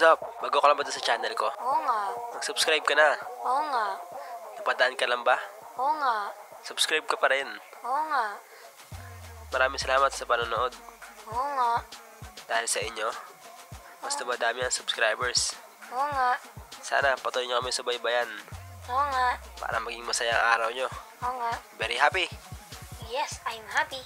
what's up? Bago ka lang ba sa channel ko? Oo nga. Mag-subscribe ka na. Oo nga. Napadaan ka lang ba? Oo nga. Subscribe ka pa rin. Oo nga. Maraming salamat sa panonood. Oo nga. Dahil sa inyo, mas dumadami ang subscribers. Oo nga. Sana patuloy nyo kami subaybayan Oo nga. para maging masaya ang araw nyo. Oo nga. Very happy! Yes, I'm happy.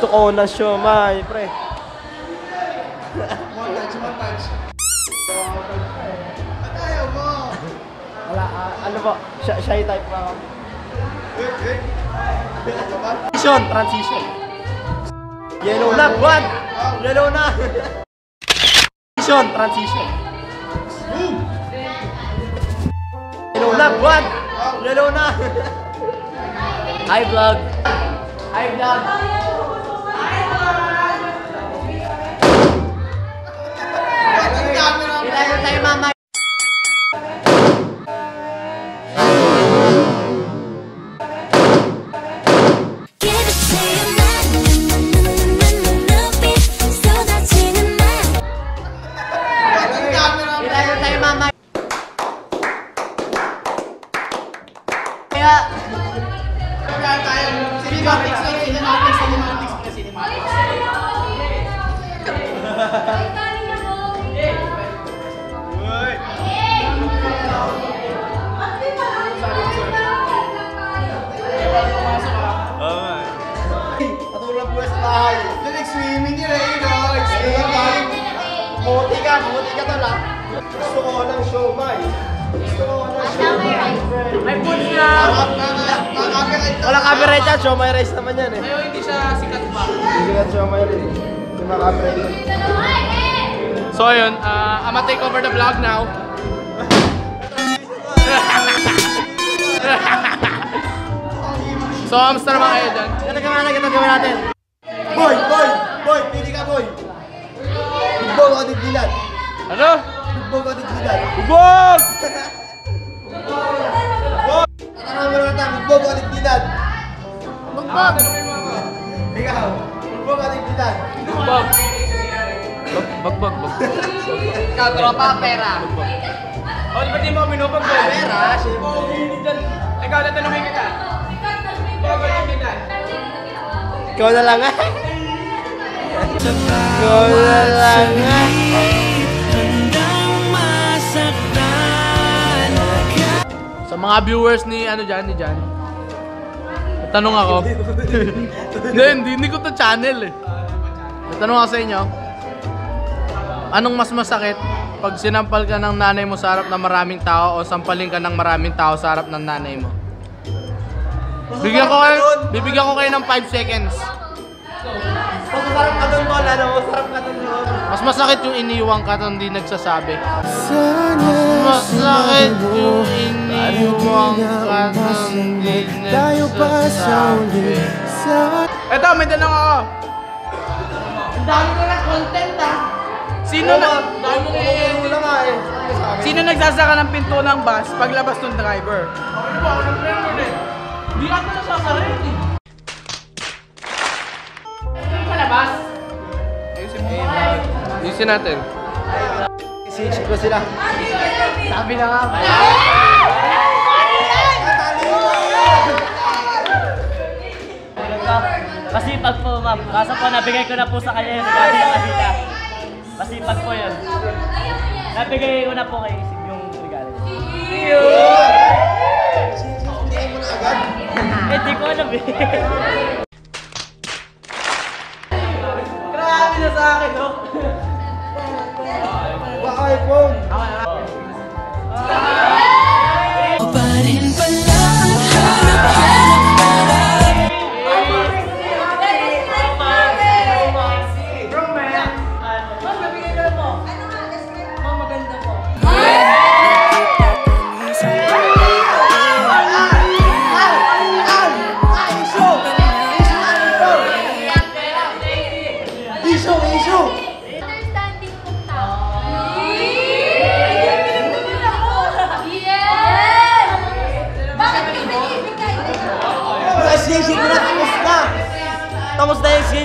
Gusto ko ng siomay, pre. Wala, ah, ano po, shy, shy type pa ako. Transition, transition. Yellow na, buwan! Yellow na! Transition, transition. Yellow na, buwan! Yellow na! Hi, vlog! Hi, vlog! mama. Mama. Ko ng siomay. May food na! Wala copyright yan, siomay rice naman yan eh. Ayaw, hindi siya sikat pa. Hindi sikat siomay rice. Hindi yan. So ayun, uh, I'm gonna take over the vlog now. so, kamusta naman kayo dyan? Ito gawin natin, ito gawin natin. Boy, boy, boy, pili ka boy. Bugbog o digdilan. Ano? Bugbog o digdilan. Bubog! Tanong mo naman tayo, bugbog o digdilan. bugbog. Ikaw, bugbog o digdilan. Bubog. Bag, bag, bag, bag. Ikaw, tropa, pera. Oh, di ba di mo minupag ko? Pera, syempre. Ikaw, tatanungin kita. Bubog, hindi Ikaw na lang ah. Ikaw na lang ah. Mga viewers ni ano dyan, ni Jan. Tanong ako. Hindi, hindi, hindi ko to channel eh. Tanong ako sa inyo. Anong mas masakit? Pag sinampal ka ng nanay mo sa harap ng maraming tao o sampalin ka ng maraming tao sa harap ng nanay mo? Bigyan ko kayo, bibigyan ko kayo ng 5 seconds. Masarap ka Paul. Ano, masarap ka Paul. Mas masakit yung iniwang ka at hindi nagsasabi. Masakit yung iniwang ka at hindi nagsasabi. Eto, may tanong ako. Ang dami ko na content ah. Sino na, Ano lang nga eh. sino nagsasaka ng pinto ng bus paglabas ng driver? Ako ba, ako ng eh. Hindi ka na nasasara yun eh. Palabas? Ayusin mo. Ayusin natin. Isisip ko sila. Sabi na nga. Masipag po, ma'am. Kaso po, nabigay ko na po sa kanya yung regalo ng Avita. Masipag po yun. Nabigay ko na po kay Isip yung regalo. Eh, di ko alam eh. Grabe na sa akin, no? Baka iPhone.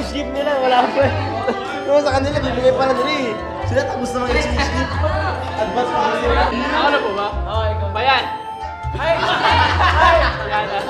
Skip nila, wala pa. Pero sa kanila, bibigay pa lang nila eh. Sila tapos na mga skip. Advance pa kasi. Ako na po ba? Oo, ikaw. Bayan! Ay! Yan na. Alam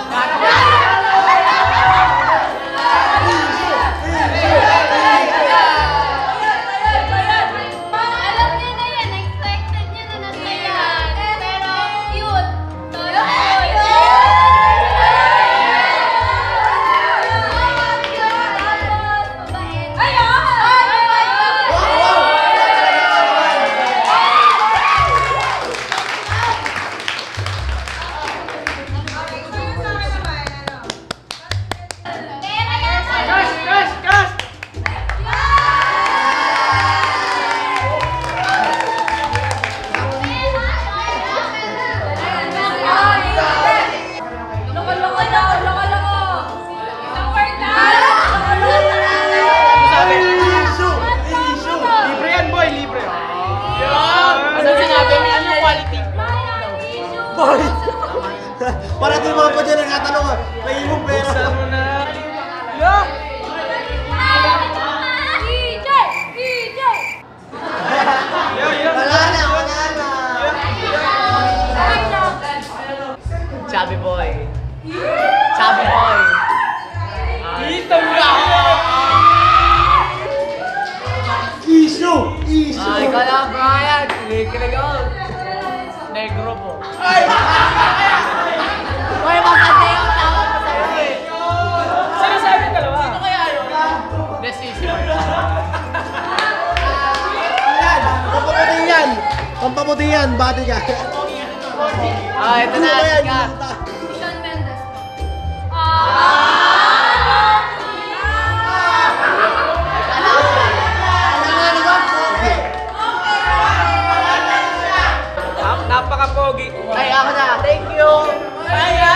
yan, ka. Ah, ito na, sikat. Shawn Mendes. Napaka-pogi. Ay, ako na. Thank you. Ay, ay,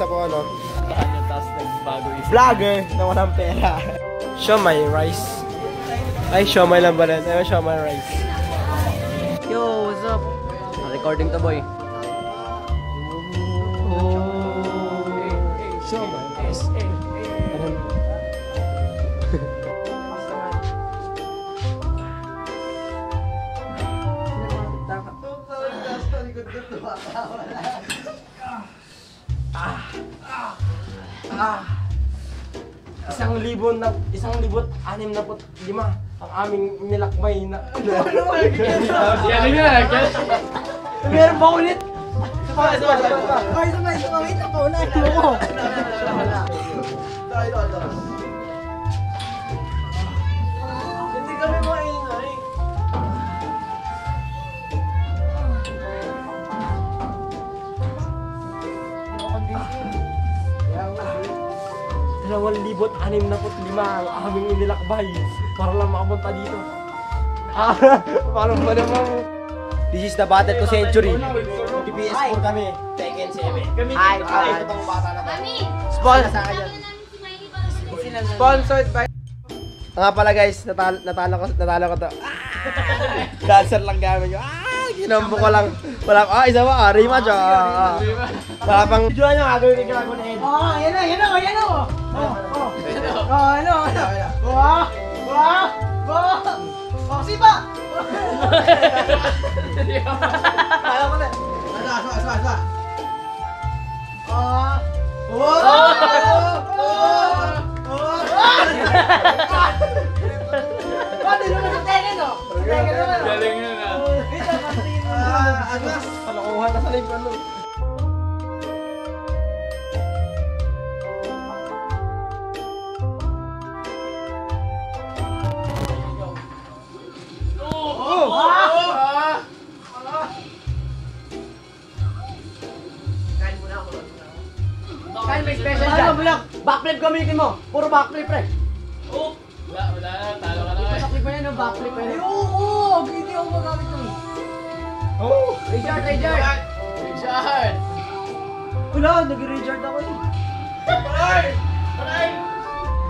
Na po, tapos na po ano. Vlogger na walang pera. Siomay rice. Ay, siomay lang ba rin? Ayun, siomay rice. Yo, what's up? Recording to, boy. Siomay. Isang libo na, isang libot, anim na put, lima, ang aming nilakbay na. Ano ba Yan na, yan. Meron pa ulit. Isa pa, isa pa, isa pa. Ay, isa pa, isa pa, wait, ako na, ano ko. Hindi kami mga 2,065 ang aming inilakbay para lang makapunta dito. Ah, parang ba naman? This is the battle to century. TPS po kami. Tekken 7. Hi, hi. Sponsored. Sponsored by... Nga pala guys, natalo, natalo ko, natalo ko to. Ah! Dancer lang gamit nyo. Ah! Kinambo ko lang. Wala ah, isa pa, ah, rematch ah. ah, ah. Wala pang... Video nyo, gagawin ni Kirago na Ed. Oh, yan na, yan na, yan na. Oh, oh. Oh, ano, ano. Wah, wah, wah. Oh, sipa. Kaya ko na. Asa, asa, asa, asa. Ah. Oh! Oh! Oh! Oh, di naman sa tengen, no? Naman, no? Galing yun Ah, ano? Kalokohan na sa live ano. Kaya may special dyan. Ano, bulak? Backflip gamitin mo. Puro backflip, pre. Wala, wala na. Talo ka na eh. Backflip pa yan? Backflip pa yan. Oo, oo. Hindi ako magamit nun. Oh! Richard, Richard. Richard! Wala, nag-Richard ako eh.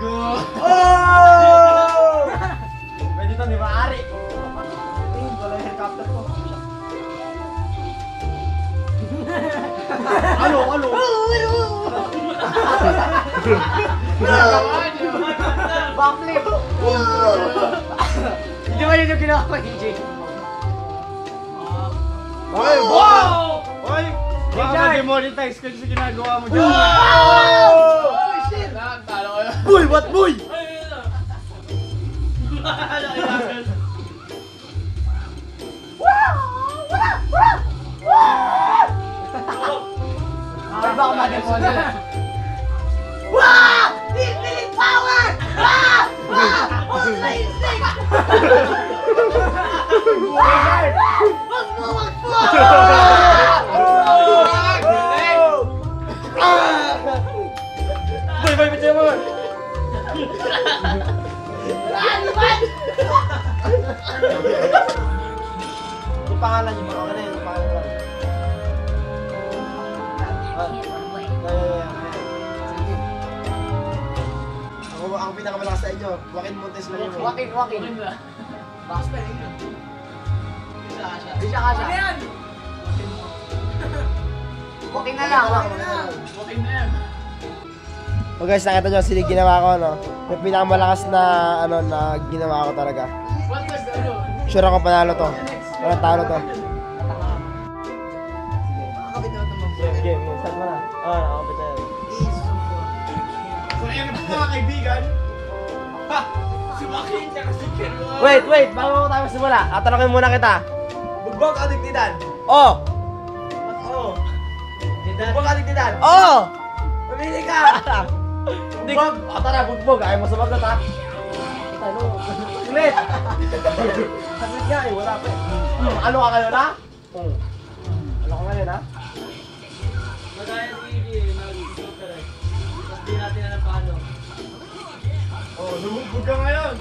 Go! Oh! Pwede to, di ba? Ari. Ayun, wala yung helicopter ko. ano, ano? Backflip. Hindi ba yun yung ginawa ko, AJ? Ay, wow! Ay! Richard! demonetize ka sa ginagawa mo dyan. Oh, shit! Talo ka na. Boy, what boy? Ay, baka ma-demonetize. Wow! Pinakamalakas sa inyo. Joaquin Montes lang yun. Wakin, wakin. Bakas pa rin yun. Di siya kasha. Ano yan? Wakin na lang. Walking na yan. So guys, nakita nyo sila ginawa ko, no? Yung pinakamalakas na, ano, na ginawa ko talaga. Ano? Sure ako panalo to. Walang talo to. Game. Start mo na. Oo, oh, nakakapit na yan. So ayan na po mga kaibigan. Ha! Sumakin siya kasi kinuha. Wait, wait, bago tayo simula. Tatanungin muna kita. Bugbog adigdidan. Oh! Oo. Bugbog adigdidan. Oh! Pumili ka! Bugbog! Ah, tara, bugbog. Ayaw mo sumagot, ha? Ano? Saglit! Saglit nga, eh. Wala pa eh. Hmm, ano ka ngayon, ha? Hmm. Ano ka ngayon, ha? Magaya ni Iggy, nag-super eh. Tapos di natin na paano. Oh, lumugbog ka ngayon.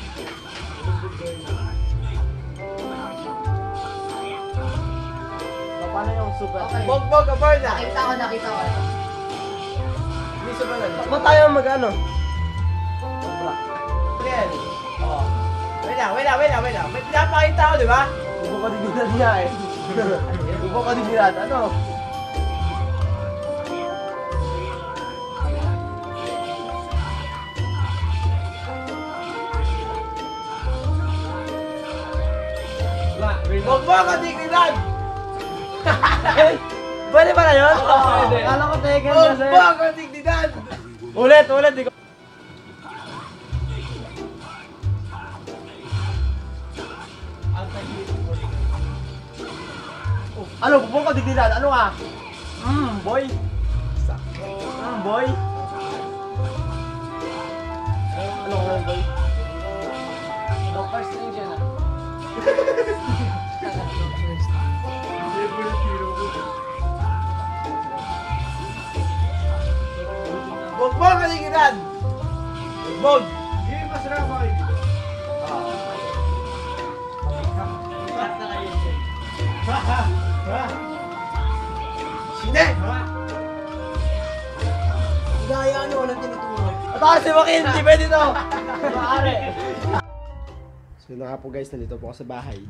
Paano yung super? Bugbog ka ba na? Nakita ko, nakita ko. Hindi sa balan. Ba't tayo mag-ano? Yan. Oh. Wait lang, wait lang, wait lang, wait lang. May pinapakita ko, di ba? Bubo ka din niya, eh. Bubo ka din Ano? Bugbog adigdidan. Pwede ba na yun? pwede. Kala ko taken kasi. Bugbog adigdidan. Ulit, ulit. Di ko... Ano, bubong ka digdilan? Ano nga? Mm, boy. Mm, boy. Ano nga, boy? Doctor Strange yan ah. Bugbog adigdidan. Bugbog. Hindi masarap ako. Lahat na kayo siya. Sine. Gaya ano, walang tinuturo. At ako si Joaquin, hindi pwede to. So yun po guys, nandito po ako sa bahay.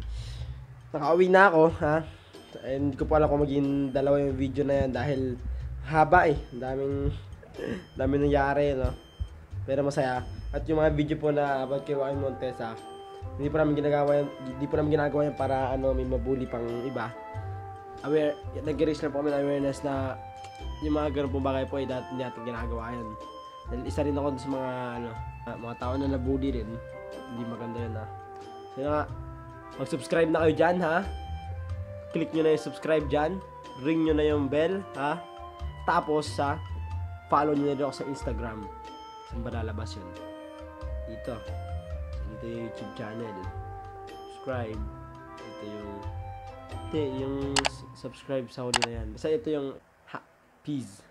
Nakauwi na ako, ha? And ko pa alam kung maging dalawa yung video na yan dahil haba eh. Daming, daming nangyari, no? Pero masaya. At yung mga video po na about kay Joaquin Montesa, hindi pa namin ginagawa yan, hindi pa namin ginagawa yan para ano, may mabuli pang iba. Aware, nag-raise na po kami ng awareness na yung mga ganun pong bagay po ay dati hindi natin ginagawa yan. Dahil isa rin ako sa mga ano, ah, mga tao na nabully rin. Hindi maganda yun ha. So nga, mag-subscribe na kayo dyan ha. Click nyo na yung subscribe dyan. Ring nyo na yung bell ha. Tapos sa follow nyo na rin ako sa Instagram. Saan ba lalabas yun? Dito. Dito yung YouTube channel. Subscribe. Ito yung Hindi, yung subscribe sa huli na yan. Basta ito yung ha, peas.